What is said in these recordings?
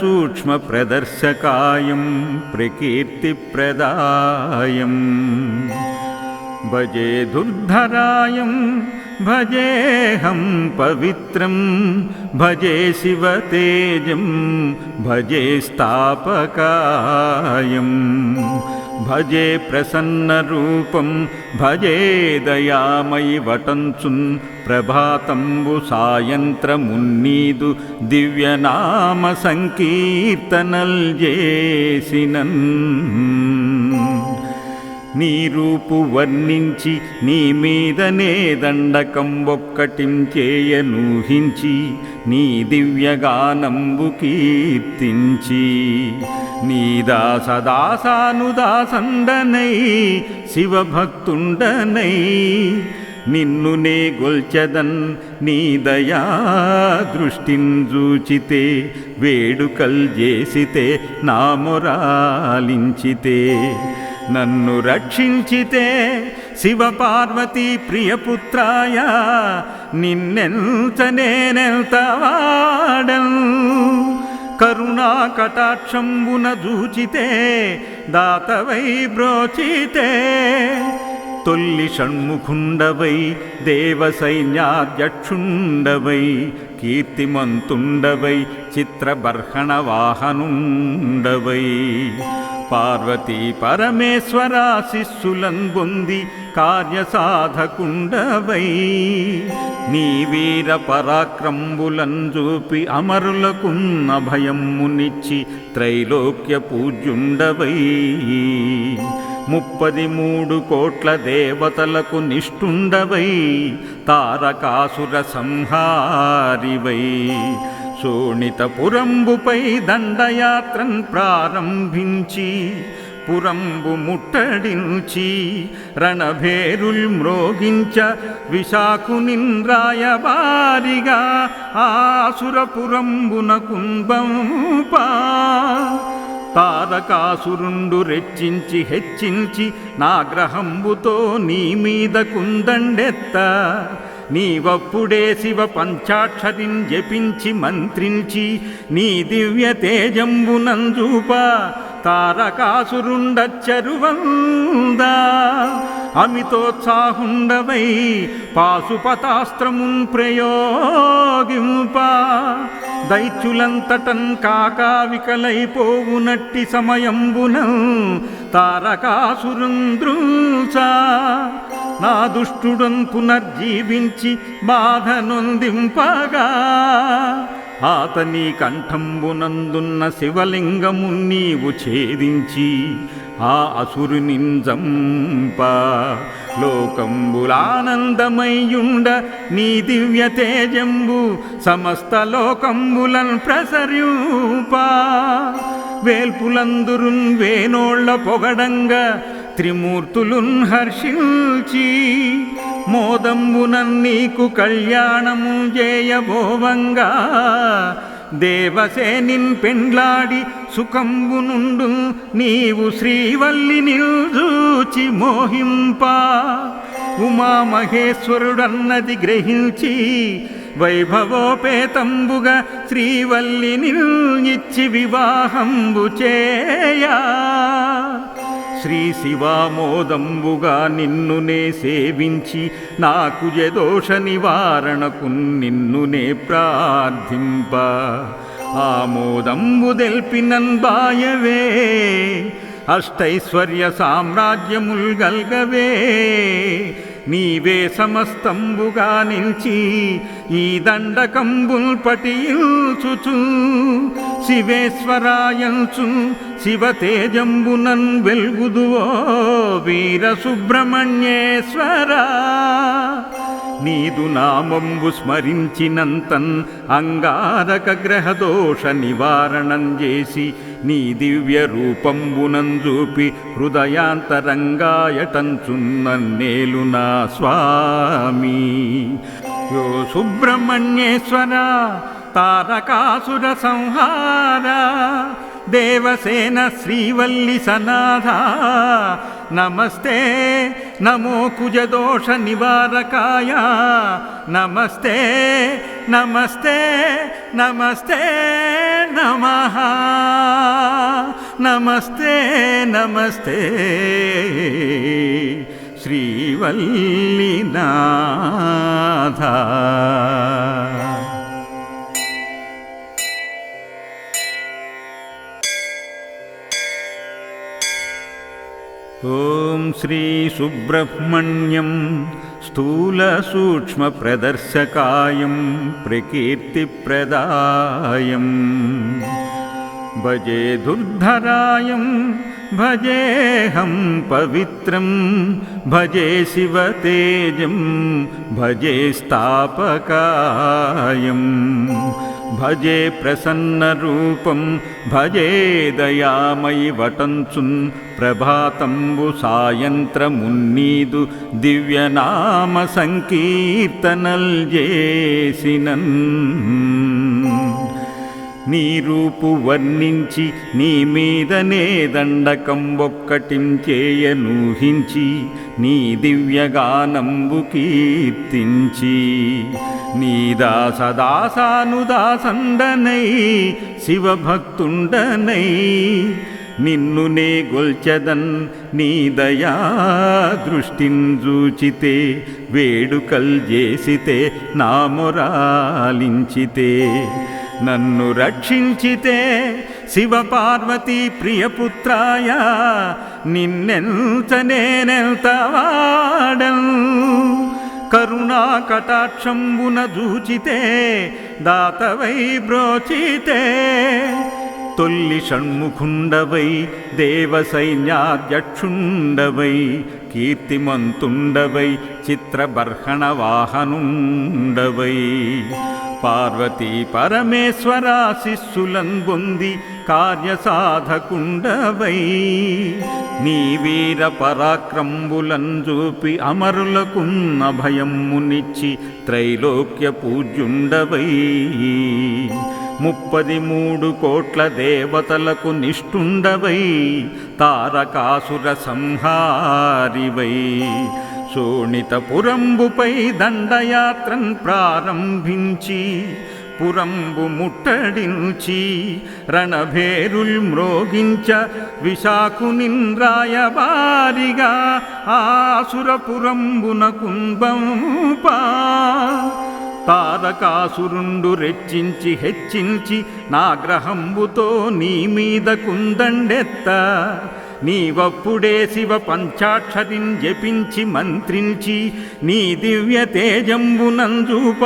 सूक्ष्मप्रदर्शकायं प्रकीर्तिप्रदायं। भजे दुर्धरायं भजेऽहं पवित्रं भजे शिवतेजं भजे स्थापकायम् భజే స్థాపకాయం భజే ప్రసన్నరూపం భజే దయామయి వటంచున్ ప్రభాతంబు సాయంత్రమున్నీదు దివ్యనామ సంకీర్తనల్ చేసినన్. నీ రూపు వర్ణించి నీ మీదనే దండకం ఒక్కటిం నీ దివ్యగానంబు కీర్తించి. నీ దాసదాసానుదాసండనై శివభక్తుండనై నిన్ను నే గొల్చెదన్ నీ దయా దృష్టించూచితే వేడుకల్ చేసితే నా మొరాలించితే నన్ను రక్షించితే శివపార్వతి ప్రియపుత్రాయ నిన్నెంత నేనెంత వాడం కరుణా కటాక్షంబున చూచితే దాతవై బ్రోచితే తొల్లి షణ్ముఖుండవై దేవసైన్యాధ్యక్షుండవై కీర్తిమంతుండవై చిత్రబర్హణ వాహనుండవై పార్వతీ పరమేశ్వర శిష్యులంగొంది కార్యసాధకుండవై. నీ వీర పరాక్రంబులం చూపి అమరులకున్న భయమునిచ్చి త్రైలోక్య పూజ్యుండవై. ముప్పది మూడు కోట్ల దేవతలకు నిష్ఠుండవై తారకాసుర సంహారివై. శోణితపురంబుపై దండయాత్రన్ ప్రారంభించి పురంబు ముట్టడించి రణభేరుల్ మ్రోగించ విశాఖునిన్ రాయబారిగా ఆసురపురంబున కుంభంపా తారకాసురుండు రెచ్చించి హెచ్చించి నాగ్రహంబుతో నీ మీద కుందండెత్త నీవప్పుడే శివ పంచాక్షరిన్ జపించి మంత్రించి నీ దివ్య తేజంబునంజూప తారకాసురుండచ్చరువందా. అమితోత్సాహుండవై పాశుపతాస్త్రమున్ ప్రయోగింప. దైత్యులంతటన్ కాకావికలైపోవునట్టి సమయంబున తారకాసురుంద్రుసా. నా దుష్టుడన్ పునర్జీవించి బాధ నొందింపగా ఆతని కంఠంబునందున్న శివలింగము నీవు ఛేదించి ఆ అసురునింజంప లోకంబులానందమయ్యుండ నీ దివ్య తేజంబు సమస్త లోకంబులన్ ప్రసర్యూప. వేల్పులందురున్ వేనోళ్ళ పొగడంగ త్రిమూర్తులున్ హర్షించి మోదంబునన్ నీకు కళ్యాణము చేయబోవంగా దేవసేనిన్ పెండ్లాడి సుఖంబునుండు నీవు శ్రీవల్లి నిల్చూచి మోహింపా. ఉమామహేశ్వరుడన్నది గ్రహించి వైభవోపేతంబుగా శ్రీవల్లి నిల్చి వివాహంబు చేయా. శ్రీ శివామోదంబుగా నిన్నునే సేవించి నాకు జదోష నివారణకు నిన్నునే ప్రార్థింప. ఆమోదంబు దెల్పినన్ బాయవే అష్టైశ్వర్య సామ్రాజ్యముల్ గల్గవే. నీవే సమస్తంబుగా నిలిచి ఈ దండకంబుల్ పటిల్చుచు శివేశ్వరాయంచు శివతేజంబునన్ వెల్గుదువో వీర సుబ్రహ్మణ్యేశ్వరా నీదు నామంబు స్మరించినంతన్ అంగారక గ్రహదోష నివారణం చేసి నీ దివ్య రూపంబునంజూపి హృదయాంతరంగాయటంచున్నన్నేలు నా స్వామి. యో సుబ్రహ్మణ్యేశ్వర తారకాసుర సంహారా దేవసేన శ్రీవల్లి సనాథ నమస్తే. నమో కుజదోష నివారకాయ నమస్తే. నమస్తే. నమస్తే. నమ. నమస్తే. నమస్తే. శ్రీవల్లినాథ. श्रीसुब्रह्मण्यं स्थूलसूक्ष्मप्रदर्शकायं प्रकीर्तिप्रदायम् भजे दुर्धरायं भजेऽहं पवित्रं भजे शिवतेजं भजे स्थापकायम् భజే ప్రసన్న రూపం భజే దయామయి వటంచున్ ప్రభాతంబు సాయంత్రమున్నీదు దివ్యనామ సంకీర్తనల్ చేసినన్. నీ రూపు వర్ణించి నీ మీదనే దండకం ఒక్కటిం చేయనూహించి నీ దివ్యగానంబు కీర్తించి. నీ దాసదాసానుదాసండనై శివభక్తుండనై నిన్ను నే గొల్చదన్ నీ దయా దృష్టిన్ చూచితే వేడుకల్ చేసితే నా మొరాలించితే. నన్ను రక్షించితే శివపార్వతీ ప్రియపుత్రాయ నిన్నెంత నేనెంత వాడన్? కరుణా కటాక్షంబున దూచితే దాతవై బ్రోచితే తొల్లి షణ్ముఖుండవై దేవ సైన్యాధ్యక్షుండవై కీర్తిమంతుండవై చిత్రబర్హణ వాహనుండవై పార్వతీ పరమేశ్వర శిస్సులం పొంది కార్యసాధకుండవై. నీ వీర పరాక్రంబులం చూపి అమరులకున్న భయమునిచ్చి త్రైలోక్య పూజ్యుండవై. ముప్పది మూడు కోట్ల దేవతలకు నిష్ఠుండవై తారకాసుర సంహారివై. శోణితపురంబుపై దండయాత్రన్ ప్రారంభించి పురంబు ముట్టడించి రణభేరుల్ మ్రోగించ విశాఖునింద్రాయబారిగా ఆసురపురంబున కుంభంపా. తారకాసురుండు రెచ్చించి హెచ్చించి నాగ్రహంబుతో నీ మీద కుందండెత్త. నీవప్పుడే శివ పంచాక్షరిన్ జపించి మంత్రించి నీ దివ్య తేజంబునంజూప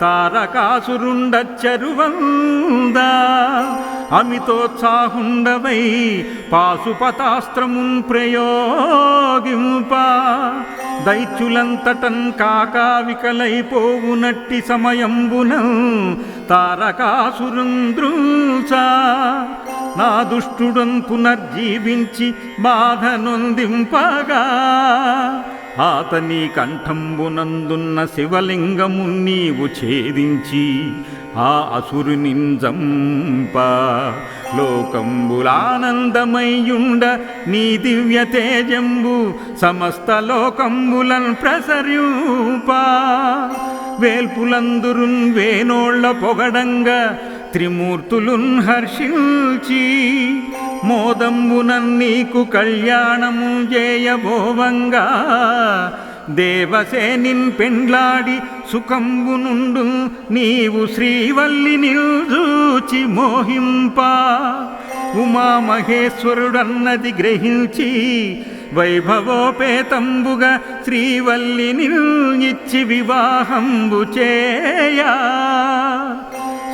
తారకాసురుండచ్చరువందా అమితోత్సాహుండవై పాశుపతాస్త్రమున్ ప్రయోగింప. దైత్యులంతటన్ కాకావికలైపోవునట్టి సమయంబున తారకాసురుంద్రుసా. నా దుష్టుడన్ పునర్జీవించి బాధ నొందింపగా ఆతని కంఠంబునందున్న శివలింగము నీవు ఛేదించి ఆ అసురునింజంప లోకంబులానందమయ్యుండ నీ దివ్య తేజంబు సమస్త లోకంబులన్ ప్రసరింప వేల్పులందురున్ వేనోళ్ళ పొగడంగా త్రిమూర్తులున్ హర్షించి మోదంబునన్ నీకు కళ్యాణము చేయబోవంగా దేవసేనిన్ పెండ్లాడి సుఖంబు నుండు నీవు శ్రీవల్లి నిల్చూచి మోహింపా. ఉమామహేశ్వరుడన్నది గ్రహించి వైభవోపేతంబుగా శ్రీవల్లి ఇచ్చి వివాహంబు చేయా.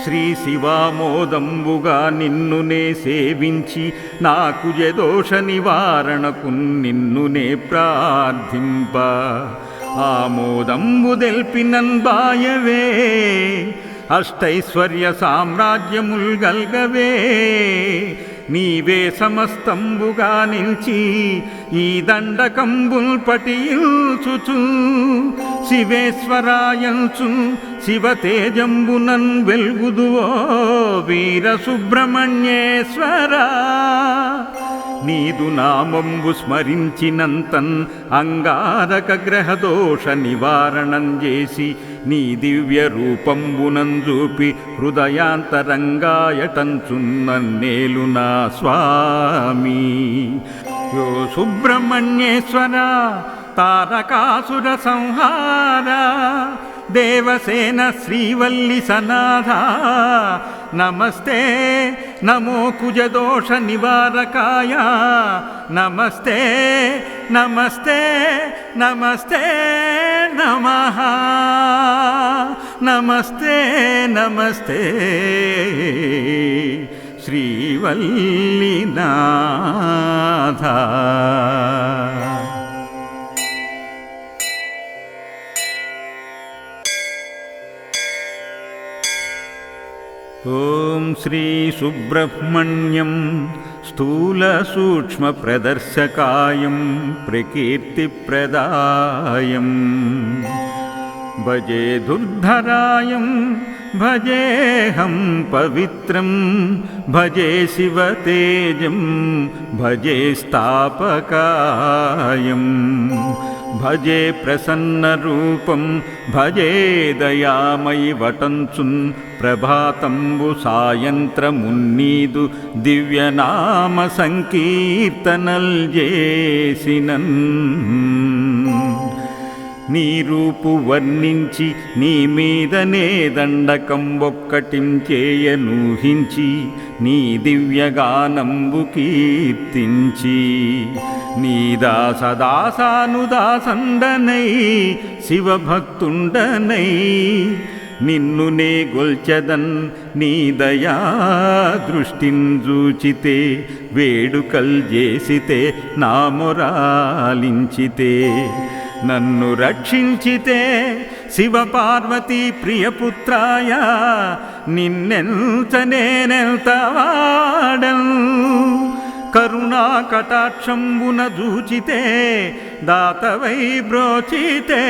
శ్రీ శివామోదంబుగా నిన్నునే సేవించి నాకు యదోష నివారణకు నిన్నునే ప్రార్థింప. ఆమోదంబు దెల్పినన్ బాయవే అష్టైశ్వర్య సామ్రాజ్యముల్ గల్గవే. నీవే సమస్తంబుగా నిలిచి ఈ దండకంబుల్ పటియుచుచు శివేశ్వరాయంచు శివతేజంబునన్ వెల్గుదువో వీర సుబ్రహ్మణ్యేశ్వరా నీదు నామంబు స్మరించినంతన్ అంగారక గ్రహదోష నివారణం చేసి నీ దివ్య రూపంబునంజూపి హృదయాంతరంగాయటంచున్నన్నేలు నా స్వామి. యో సుబ్రహ్మణ్యేశ్వర తారకాసుర సంహారా దేవసేన శ్రీవల్లి సనాథ నమస్తే నమో కుజదోష నివారకాయ నమస్తే నమస్తే నమస్తే నమ నమస్తే श्रीसुब्रह्मण्यं स्थूलसूक्ष्मप्रदर्शकायं प्रकीर्तिप्रदायम्। भजे दुर्धरायं भजेऽहं पवित्रं भजे शिवतेजं भजे स्थापकायम् भजे प्रसन्नरूपं भजे दयामयि वटन्सुन् प्रभातम्बुसायन्त्रमुन्नीदु दिव्यनामसङ्कीर्तनल्जेसिनन्। నీ రూపు వర్ణించి నీ మీదనే దండకం ఒక్కటించేయనూహించి నీ దివ్యగానంబు కీర్తించి. నీ దాసదాసానుదాసండనై శివభక్తుండనై నిన్ను నే గొల్చదన్ నీ దయా దృష్టిన్ చూచితే వేడుకల్ చేసితే నా మొరాలించితే. నన్ను రక్షించితే శివపార్వతీ ప్రియపుత్రాయ నిన్నెంత నేనెంత వాడన్ కరుణా కటాక్షంబున దూచితే దాతవై బ్రోచితే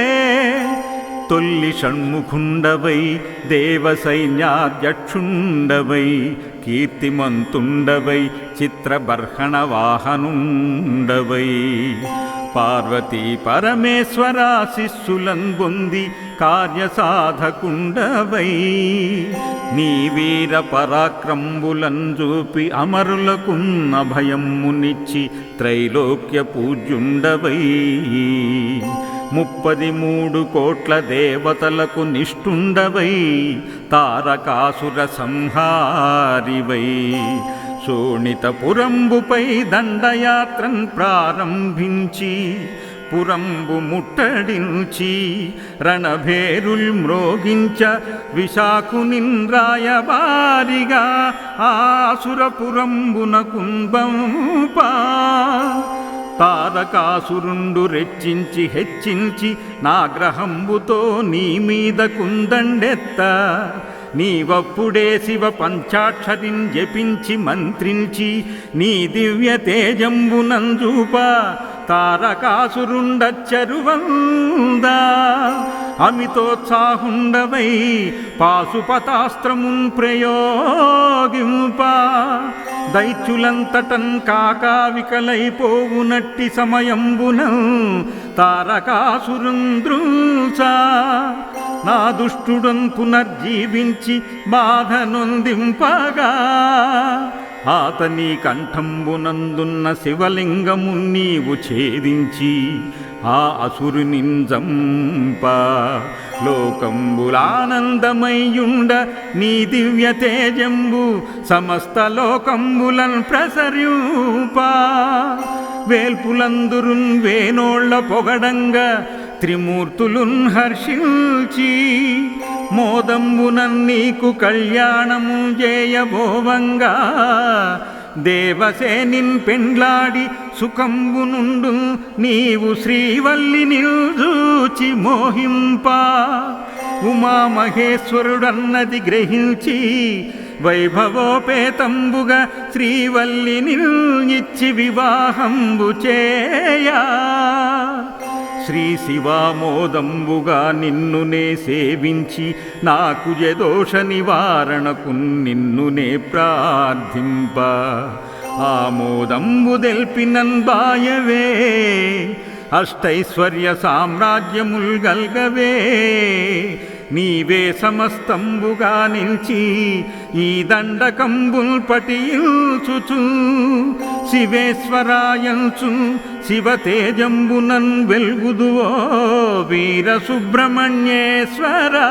తొల్లి షణ్ముఖుండవై దేవ సైన్యాధ్యక్షుండవై కీర్తిమంతుండవై చిత్రబర్హణ వాహనుండవై పార్వతీ పరమేశ్వర శిస్సులం పొంది కార్యసాధకుండవై. నీ వీర పరాక్రంబులం చూపి అమరులకున్న భయమునిచ్చి త్రైలోక్య పూజ్యుండవై. ముప్పది మూడు కోట్ల దేవతలకు నిష్ఠుండవై తారకాసుర సంహారివై. శోణితపురంబుపై దండయాత్రన్ ప్రారంభించి పురంబు ముట్టడించి రణభేరుల్ మ్రోగించ విశాఖునిన్ రాయబారిగా ఆసురపురంబున కుంభంపా తారకాసురుండు రెచ్చించి హెచ్చించి నా గ్రహంబుతో నీ మీద కుందండెత్త నీవప్పుడే శివ పంచాక్షరిన్ జపించి మంత్రించి నీ దివ్య తేజంబునంజూప తారకాసురుండచ్చరువందా అమితోత్సాహుండవై పాశుపతాస్త్రమున్ ప్రయోగింప. దైత్యులంతటన్ కాకావికలైపోవునట్టి సమయంబున తారకాసురుంద్రుసా. నా దుష్టుడన్ పునర్జీవించి బాధ నొందింపగా ఆతని కంఠంబునందున్న శివలింగము నీవు ఛేదించి ఆ అసురునింజంప. లోకంబులానందమయ్యుండ నీ దివ్య తేజంబు సమస్త లోకంబులన్ ప్రసరింప వేల్పులందురున్ వేనోళ్ళ పొగడంగ త్రిమూర్తులున్ హర్షించి మోదంబునన్ నీకు కళ్యాణము చేయబోవంగా దేవసేనిన్ పెండ్లాడి సుఖంబు నుండు నీవు శ్రీవల్లి నిల్చూచి మోహింపా. ఉమామహేశ్వరుడన్నది గ్రహించి వైభవోపేతంబుగా శ్రీవల్లి నిల్చి వివాహంబు చేయా. శ్రీ శివామోదంబుగా నిన్నునే సేవించి నాకు యదోష నివారణకు నిన్నునే ప్రార్థింప. ఆమోదంబు దెల్పినన్ బాయవే అష్టైశ్వర్య సామ్రాజ్యముల్ గల్గవే. నీవే సమస్తంబుగా నిలిచి ఈ దండకంబుల్ పటియుచుచు శివేశ్వరాయంచు శివతేజంబునన్ వెల్గుదువో వీర సుబ్రహ్మణ్యేశ్వరా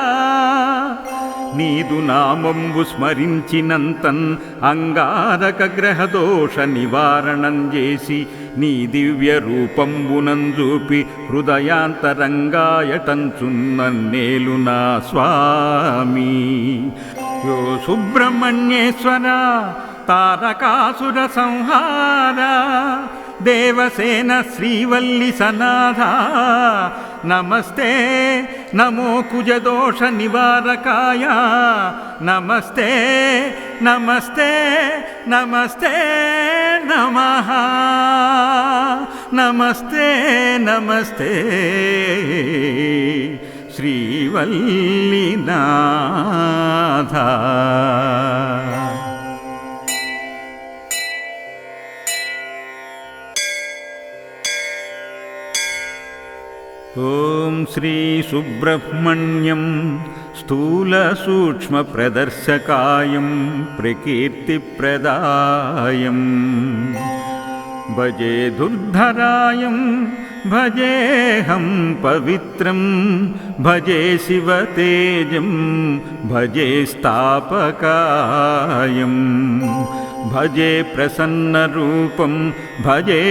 నీదు నామంబు స్మరించినంతన్ అంగారక గ్రహదోష నివారణం చేసి నీ దివ్య రూపంబునం చూపి హృదయాంతరంగాయటంచున్నన్నేలు నా స్వామి. యో సుబ్రహ్మణ్యేశ్వర తారకాసుర సంహార దేవసేన శ్రీవల్లి సనాథ నమస్తే నమో కుజదోష నివారకాయ నమస్తే నమస్తే నమస్తే నమ నమస్తే ॐ श्रीसुब्रह्मण्यं स्थूलसूक्ष्मप्रदर्शकायं प्रकीर्तिप्रदायम्। भजे दुर्धरायं भजेऽहं पवित्रं भजे शिवतेजं भजे स्थापकायम् భజే ప్రసన్నరూపం భజే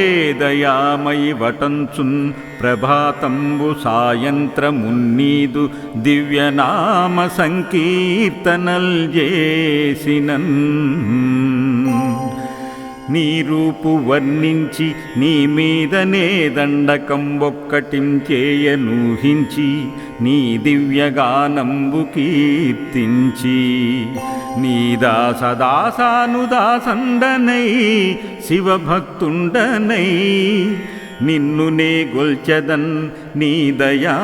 దయామయి వటంచున్ ప్రభాతంబు సాయంత్రమున్నీదు దివ్యనామ సంకీర్తనల్ చేసినన్ నీ రూపు వర్ణించి నీ మీదనే దండకం నీ దివ్యగానంబు కీర్తించి. నీ దాసదాసానుదాసండనై శివభక్తుండనై నిన్ను నే గొల్చదన్ నీ దయా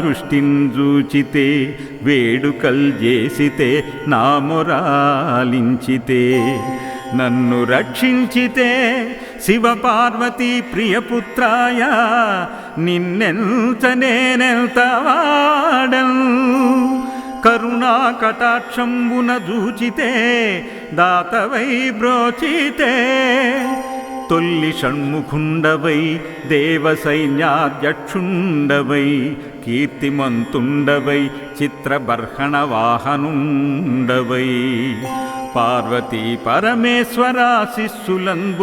దృష్టిన్ చూచితే వేడుకల్ చేసితే నా మొరాలించితే. నన్ను రక్షించితే శివపార్వతీ ప్రియపుత్రాయ నిన్నెంత నేనెంత వాడను? కరుణా కటాక్షంబున దూచితే దాతవై బ్రోచితే తొల్లి షణ్ముఖుండవై దేవ సైన్యాధ్యక్షుండవై కీర్తిమంతుండవై చిత్రబర్హణ వాహనుండవై పార్వతీ పరమేశ్వర శిస్సులన్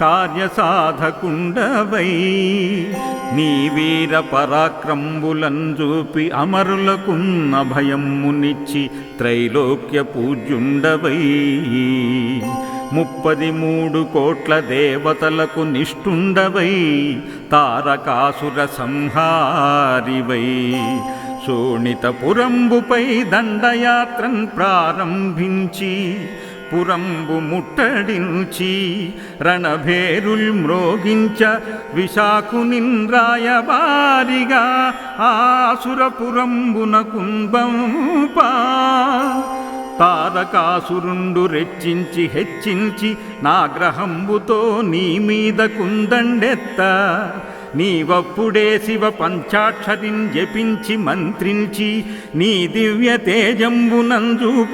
కార్యసాధకుండవై. నీ వీర పరాక్రంబులం చూపి అమరులకున్న భయమునిచ్చి త్రైలోక్య పూజ్యుండవై. ముప్పది మూడు కోట్ల దేవతలకు నిష్ఠుండవై తారకాసుర సంహారివై. శోణితపురంబుపై దండయాత్రన్ ప్రారంభించి పురంబు ముట్టడించి రణభేరుల్ మ్రోగించ విశాఖునిన్ రాయబారిగా ఆసురపురంబున కుంభంపా తారకాసురుండు రెచ్చించి హెచ్చించి నా గ్రహంబుతో నీ మీద కుందండెత్త నీవప్పుడే శివ పంచాక్షరిన్ జపించి మంత్రించి నీ దివ్య తేజంబునంజూప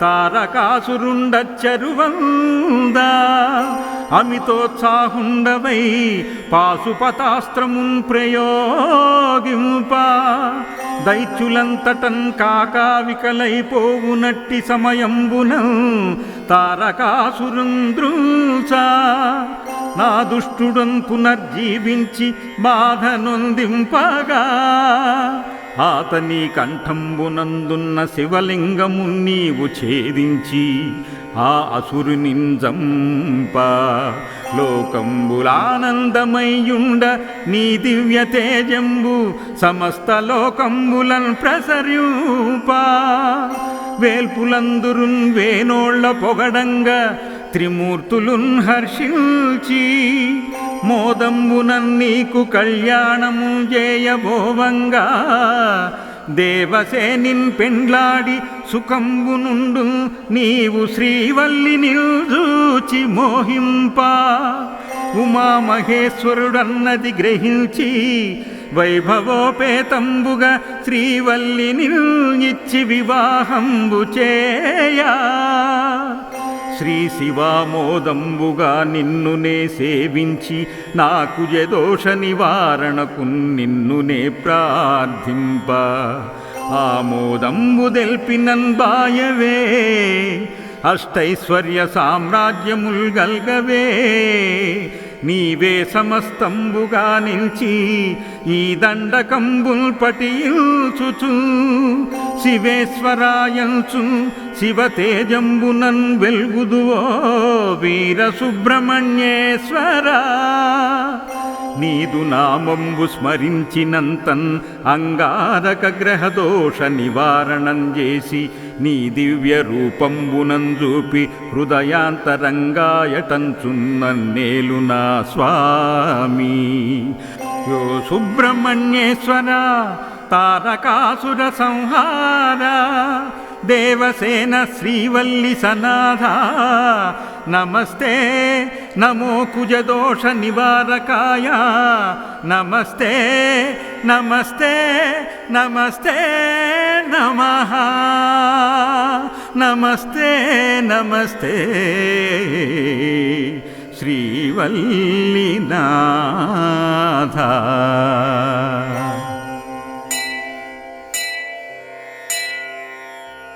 తారకాసురుండచ్చరువందా. అమితోత్సాహుండవై పాశుపతాస్త్రమున్ ప్రయోగింప. దైత్యులంతటన్ కాకావికలైపోవునట్టి సమయంబున తారకాసురుంద్రుసా. నా దుష్టుడన్ పునర్జీవించి బాధ నొందింపగా ఆతని కంఠంబునందున్న శివలింగము నీవు ఛేదించి ఆ అసురునింజంప. లోకంబులానందమయ్యుండ నీ దివ్య తేజంబు సమస్త లోకంబులన్ ప్రసరింప వేల్పులందురున్ వేనోళ్ళ పొగడంగా త్రిమూర్తులున్ హర్షించి మోదంబునన్ నీకు కళ్యాణము చేయబోవంగా దేవసేనిన్ పెండ్లాడి సుఖంబు నుండు నీవు శ్రీవల్లి నిల్చూచి మోహింపా. ఉమామహేశ్వరుడన్నది గ్రహించి వైభవోపేతంబుగా శ్రీవల్లి నిల్చి వివాహంబు చేయా. శ్రీ శివామోదంబుగా నిన్నునే సేవించి నాకు యదోష నివారణకు నిన్నునే ప్రార్థింప. ఆమోదంబు దెల్పినన్ బాయవే అష్టైశ్వర్య సామ్రాజ్యముల్ గల్గవే. నీవే సమస్తంబుగా నిలిచి ఈ దండకంబుల్ పటియుచుచు శివేశ్వరాయంచు శివతేజంబునన్ వెల్గుదువో వీర సుబ్రహ్మణ్యేశ్వరా నీదు నామంబు స్మరించినంతన్ అంగారక గ్రహదోష నివారణం చేసి నీ దివ్య రూపంబునం చూపి హృదయాంతరంగాయటంచున్నన్నేలు నా స్వామి. యో సుబ్రహ్మణ్యేశ్వర తారకాసుర సంహార దేవసేన శ్రీవల్లి సనాథ నమస్తే నమో కుజదోష నివారకాయ నమస్తే నమస్తే నమస్తే నమ నమస్తే నమస్తే శ్రీవల్లినాథ